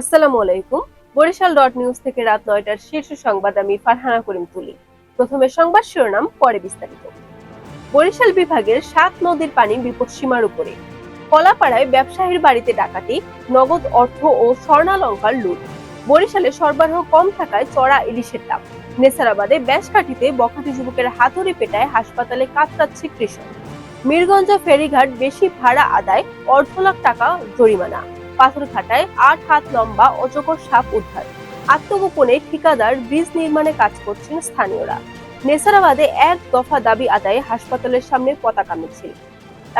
আসসালামু আলাইকুম। Barishal dot news থেকে রাত নয়টার শীর্ষ সংবাদ আমি ফারহানা করিম তুলি। প্রথমে সংবাদ শিরোনাম, পরে বিস্তারিত। বরিশাল বিভাগের সাত নদীর পানি বিপদসীমার উপরে। কলাপাড়ায় ব্যবসায়ীর বাড়িতে ডাকাতি, নগদ অর্থ ও স্বর্ণালঙ্কার লুট। বরিশালে সরবরাহ কম থাকায় চড়া ইলিশের দাম। নেসারাবাদে ব্যাসকাঠিতে বখাটি যুবকের হাতুড়ি পেটায় হাসপাতালে কাতরাচ্ছে কৃষক। মিরগঞ্জ ফেরিঘাট বেশি ভাড়া আদায়, অর্ধ লাখ টাকা জরিমানা। পাথরঘাটায় আট হাত লম্বা অজগর সাপ উদ্ধার। আত্মগোপনে ঠিকাদার ব্রিজ নির্মাণে কাজ করছেন স্থানীয়রা। নেসারাবাদে এক দফা দাবি আদায়ে হাসপাতালের সামনে পতাকা মিছিল।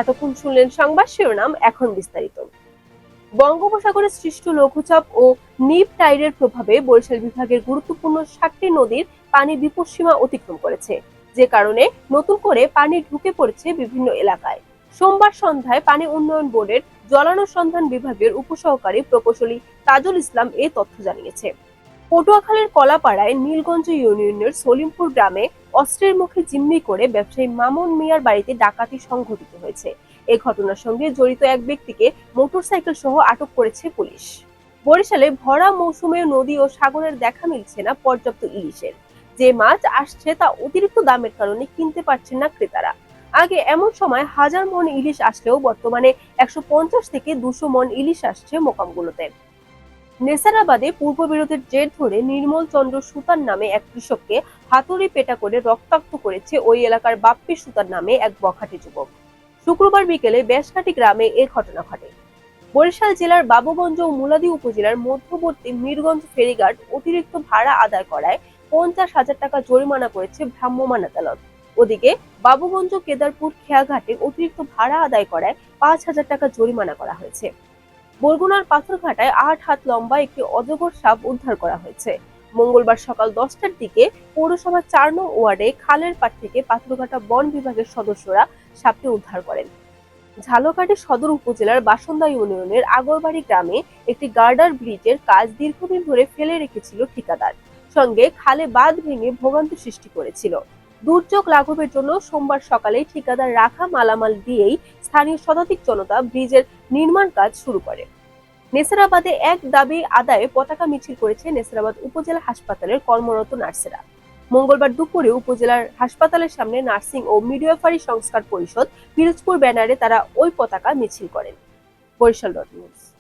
এতক্ষণ শুনলেন সংবাদ শিরোনাম এখন বিস্তারিত। বঙ্গোপসাগরে সৃষ্ট লঘুচাপ ও নিপ টাইডের প্রভাবে বরিশাল বিভাগের গুরুত্বপূর্ণ সাতটি নদীর পানি বিপদসীমা অতিক্রম করেছে। যে কারণে নতুন করে পানি ঢুকে পড়েছে বিভিন্ন এলাকায়। সোমবার সন্ধ্যায় পানি উন্নয়ন বোর্ডের জলানুসন্ধান বিভাগের উপসহকারী প্রকৌশলী তাজুল ইসলাম এ তথ্য জানিয়েছে। পটুয়াখালীর কলাপাড়ায় নীলগঞ্জ ইউনিয়নের সলিমপুর গ্রামে অস্ত্রের মুখে জিম্মি করে ব্যবসায়ী মামুন মিয়ার বাড়িতে ডাকাতি সংঘটিত হয়েছে। এ ঘটনার সঙ্গে জড়িত এক ব্যক্তিকে মোটরসাইকেল সহ আটক করেছে পুলিশ। বরিশালে ভরা মৌসুমে নদী ও সাগরের দেখা মিলছে না পর্যাপ্ত ইলিশের। যে মাছ আসছে তা অতিরিক্ত দামের কারণে কিনতে পারছেন না ক্রেতারা। আগে এমন সময় হাজার মন ইলিশ আসলেও বর্তমানে একশো পঞ্চাশ থেকে দুশো মন ইলিশ আসছে মোকামগুলোতে। নেসারাবাদে পূর্ব বিরোধের জের ধরে নির্মল চন্দ্র সুতার নামে এক কৃষককে হাতুড়ি পেটা করে রক্তাক্ত করেছে ওই এলাকার বাপ্পি সুতার নামে এক বখাটে যুবক। শুক্রবার বিকেলে বেশকাটি গ্রামে এ ঘটনা ঘটে। বরিশাল জেলার বাবুগঞ্জ ও মুলাদি উপজেলার মধ্যবর্তী মিরগঞ্জ ফেরিঘাট অতিরিক্ত ভাড়া আদায় করায় পঞ্চাশ হাজার টাকা জরিমানা করেছে ভ্রাম্যমাণ আদালত। ওদিকে বাবুগঞ্জ কেদারপুর খেয়াঘাটে অতিরিক্ত ভাড়া আদায় করায় পাঁচ হাজার টাকা জরিমানা করা হয়েছে। বরগুনার পাথরঘাটায় আট হাত লম্বা একটি অজগর সাপ উদ্ধার করা হয়েছে। মঙ্গলবার সকাল দশটার দিকে পৌরসভা চার নং ওয়ার্ডে খালের পাট থেকে পাথরঘাটা বন বিভাগের সদস্যরা সাপটি উদ্ধার করেন। ঝালকাঠি সদর উপজেলার বাসন্দা ইউনিয়নের আগরবাড়ি গ্রামে একটি গার্ডার ব্রিজের কাজ দীর্ঘদিন ধরে ফেলে রেখেছিল ঠিকাদার। সঙ্গে খালে বাঁধ ভেঙে ভোগান্তি সৃষ্টি করেছিল। দুর্যোগ লাঘবের জন্য সোমবার সকালে ঠিকাদার রাখা মালামাল দিয়েই স্থানীয় শতাধিক জনতা ব্রিজের নির্মাণ কাজ শুরু করে। নেসারাবাদে এক দাবি আদায়ে পতাকা মিছিল করেছে নেসারাবাদ উপজেলা হাসপাতালের কর্মরত নার্সেরা। মঙ্গলবার দুপুরে উপজেলার হাসপাতালের সামনে নার্সিং ও মিডিয়াফারি সংস্কার পরিষদ, পিরোজপুর ব্যানারে তারা ওই পতাকা মিছিল করেন। Barishal dot news.